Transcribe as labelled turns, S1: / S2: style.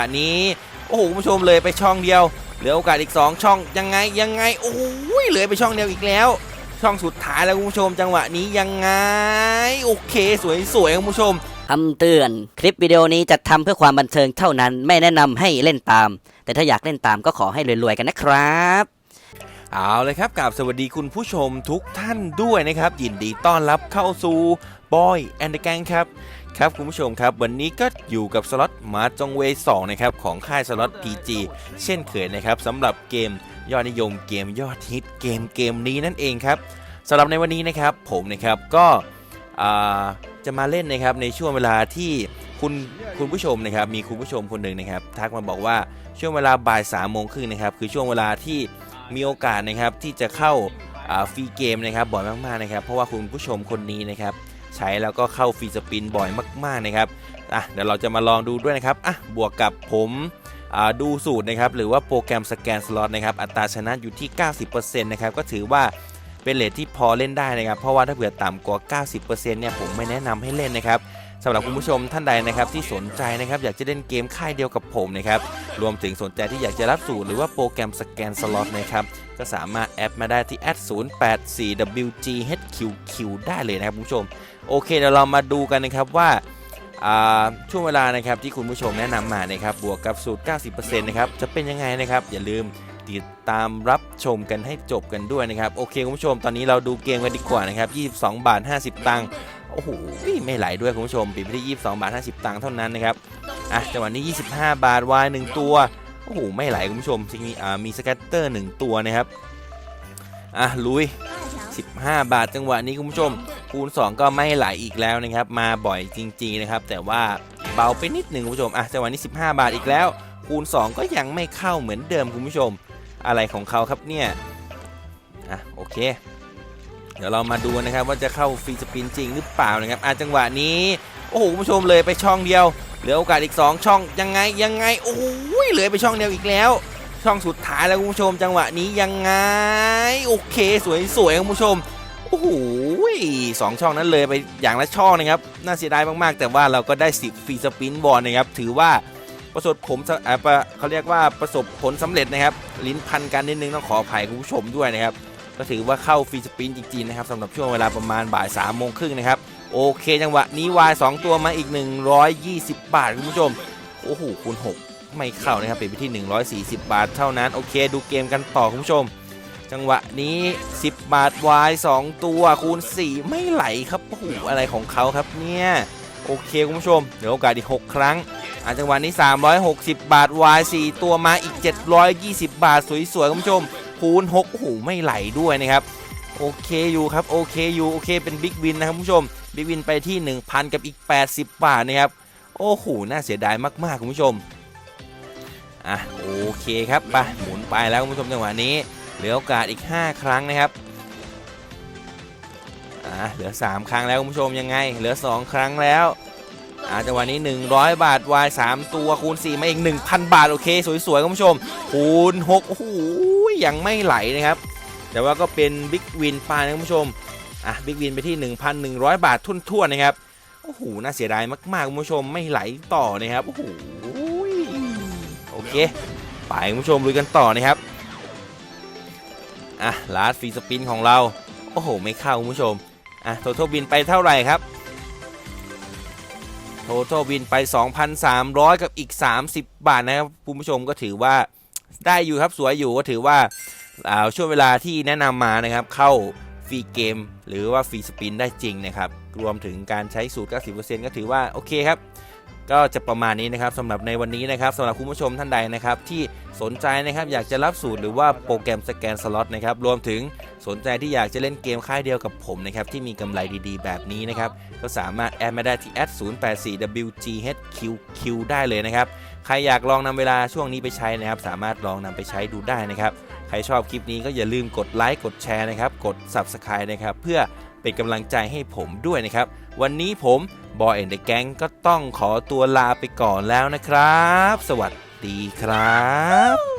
S1: ป่านนี้โอ้โหคุณผู้ชมเลยไปช่องเดียว เหลือโอกาสอีก 2 ช่องยังไงยังไงโอ้โหเหลือไปช่องเดียวอีกแล้ว ช่องสุดท้ายแล้วคุณผู้ชมจังหวะนี้ยังไง โอเคสวยๆคุณผู้ชม
S2: คำเตือนคลิปวิดีโอนี้จัดทำเพื่อความบันเทิงเท่านั้นไม่แนะนำให้เล่นตาม แต่ถ้าอยากเล่นตามก็ขอให้รวยๆกันนะครับ
S1: เอาเลยครับกับสวัสดีคุณผู้ชมทุกท่านด้วยนะครับ ยินดีต้อนรับเข้าสู่บอยแอนด์แกงครับ ครับคุณผู้ชมครับ วันนี้ก็อยู่กับสล็อตมาจงเวย์2นะครับของค่ายสล็อต PG เช่นเคยนะครับสำหรับเกมยอดนิยมเกมยอดฮิตเกมเกมนี้นั่นเองครับสำหรับในวันนี้นะครับผมนะครับก็จะมาเล่นนะครับในช่วงเวลาที่คุณคุณผู้ชมนะครับมีคุณผู้ชมคนหนึ่งนะครับ ทักมาบอกว่าช่วงเวลาบ่ายสามโมงครึ่งนะครับคือช่วงเวลาที่มีโอกาสนะครับที่จะเข้าอ่าฟรีเกมนะครับบ่อยมากๆนะครับ เพราะว่าคุณผู้ชมคนนี้นะครับ ใช้แล้วก็เข้าฟรีสปินบ่อยมากๆนะครับอะเดี๋ยวเราจะมาลองดูด้วยนะครับอะบวกกับผมดูสูตรนะครับหรือว่าโปรแกรมสแกนสล็อตนะครับอัตราชนะอยู่ที่ 90%นะครับก็ถือว่าเป็นเลทที่พอเล่นได้นะครับ เพราะว่าถ้าเผื่อต่ำกว่า 90%เนี่ยผมไม่แนะนำให้เล่นนะครับสำหรับคุณผู้ชมท่านใดนะครับที่สนใจนะครับอยากจะเล่นเกมค่ายเดียวกับผมนะครับรวมถึงสนใจที่อยากจะรับสูตรหรือว่าโปรแกรมสแกนสล็อตนะครับก็สามารถแอดมาได้ที่ @084wghqq ได้เลยนะครับคุณผู้ชม โอเคเดี๋ยวเรามาดูกันนะครับว่าช่วงเวลานะครับที่คุณผู้ชมแนะนำมานะครับบวกกับสูตร 90%นะครับจะเป็นยังไงนะครับ อย่าลืมติดตามรับชมกันให้จบกันด้วยนะครับ โอเคคุณผู้ชมตอนนี้เราดูเกมกันดีกว่านะครับ 22 บาท 50 ตังค์โอ้โหไม่ไหลด้วยคุณผู้ชมปิดไปที่22 บาท 50 ตังค์เท่านั้นนะครับอะจังหวะนี้ 25 บาทวาย1ตัวโอ้โหไม่ไหลคุณผู้ชมจริงๆอ่ามีสแกตเตอร์ 1 ตัวนะครับอะลุย 15 บาทจังหวะนี้คุณผู้ชม คูณ 2 ก็ไม่ไหลอีกแล้วนะครับ มาบ่อยจริง ๆ นะครับ แต่ว่าเบาไปนิดหนึ่งคุณผู้ชมอะจังหวะนี้ 15 บาทอีกแล้ว คูณ 2 ก็ยังไม่เข้าเหมือนเดิมคุณผู้ชม อะไรของเขาครับเนี่ยอะโอเค เดี๋ยวเรามาดูนะครับว่าจะเข้าฟรีสปินจริงหรือเปล่านะครับอะจังหวะนี้โอ้โหคุณผู้ชมเลยไปช่องเดียวเหลือโอกาสอีก 2 ช่องยังไงยังไงโอ้ยเหลือไปช่องเดียวอีกแล้ว ช่องสุดท้ายแล้วคุณผู้ชม จังหวะนี้ยังไงโอเค สวยๆคุณผู้ชม อ้โหสองช่องนั้นเลยไปอย่างละช่องนะครับ น่าเสียดายมากๆ แต่ว่าเราก็ได้สิบฟรีสปินบอลนะครับ ถือว่าประสบผมเอ่อประเขาเรียกว่าประสบผลสำเร็จนะครับ ลิ้นพันกันนิดนึงต้องขออภัยคุณผู้ชมด้วยนะครับ ก็ถือว่าเข้าฟรีสปินจริงๆนะครับสำหรับช่วงเวลาประมาณบ่ายสามโมงครึ่งนะครับ โอเคจังหวะนี้วายสองตัวมาอีก 120 บาทคุณผู้ชม โอ้โหคูณ6 ไม่เข้านะครับเป็นไปที่ 140 บาทเท่านั้น โอเค ดูเกมกันต่อคุณผู้ชม จังหวะนี้ 10 บาทวาย2ตัวคูณ 4 ไม่ไหลครับโอ้โหอะไรของเขาครับเนี่ยโอเคคุณผู้ชมเดี๋ยวโอกาสอีก 6 ครั้งอะจังหวะนี้ 360 บาทวาย4ตัวมาอีก 720 บาทสวยๆคุณผู้ชม คูณ6โอ้โหไม่ไหลด้วยนะครับโอเคอยู่ครับโอเคอยู่โอเคเป็นบิ๊กวินนะครับคุณผู้ชมบิ๊กวินไปที่ 1,000 กับอีก 80 บาทนะครับโอ้โหน่าเสียดายมากๆคุณผู้ชมอะโอเคครับไปหมุนไปแล้วคุณผู้ชมจังหวะนี้ เหลือโอกาสอีก 5 ครั้งนะครับอะเหลือ 3 ครั้งแล้วคุณผู้ชมยังไง เหลือ 2 ครั้งแล้วอะจังหวะนี้ 100 บาทวาย 3 ตัวคูณ 4 มาอีก 1,000 บาท โอเค สวย ๆ คุณผู้ชม คูณ 6 โอ้โหยังไม่ไหลนะครับ แต่ว่าก็เป็นบิ๊กวินไปนะคุณผู้ชม อะบิ๊กวินไปที่ 1,100 บาททุ่นๆนะครับ โอ้โห น่าเสียดายมากๆคุณผู้ชมไม่ไหลต่อนะครับ โอ้โหโอเค ไปคุณผู้ชมลุยกันต่อนะครับ อะลาสฟรีสปินของเรา โอ้โห ไม่เข้าคุณผู้ชม อะโททบินไปเท่าไหร่ครับ โททบินไป 2,300 กับอีก 30 บาทนะครับคุณผู้ชมก็ถือว่าได้อยู่ครับสวยอยู่ก็ถือว่าอ่าช่วงเวลาที่แนะนำมานะครับเข้าฟรีเกม หรือว่าฟรีสปินได้จริงนะครับ รวมถึงการใช้สูตร 90%ก็ถือว่าโอเคครับ ก็จะประมาณนี้นะครับสำหรับในวันนี้นะครับสำหรับคุณผู้ชมท่านใดนะครับที่สนใจนะครับอยากจะรับสูตรหรือว่าโปรแกรมสแกนสล็อตนะครับรวมถึงสนใจที่อยากจะเล่นเกมค่ายเดียวกับผมนะครับที่มีกำไรดีๆ แบบนี้นะครับก็สามารถแอดมาได้ที่ @084wghqq ได้เลยนะครับใครอยากลองนำเวลาช่วงนี้ไปใช้นะครับสามารถลองนำไปใช้ดูได้นะครับใครชอบคลิปนี้ก็อย่าลืมกดไลค์กดแชร์นะครับกด Subscribe นะครับเพื่อ เป็นกำลังใจให้ผมด้วยนะครับ วันนี้ผมบอยเอ็นเดอะแก๊งก็ต้องขอตัวลาไปก่อนแล้วนะครับ สวัสดีครับ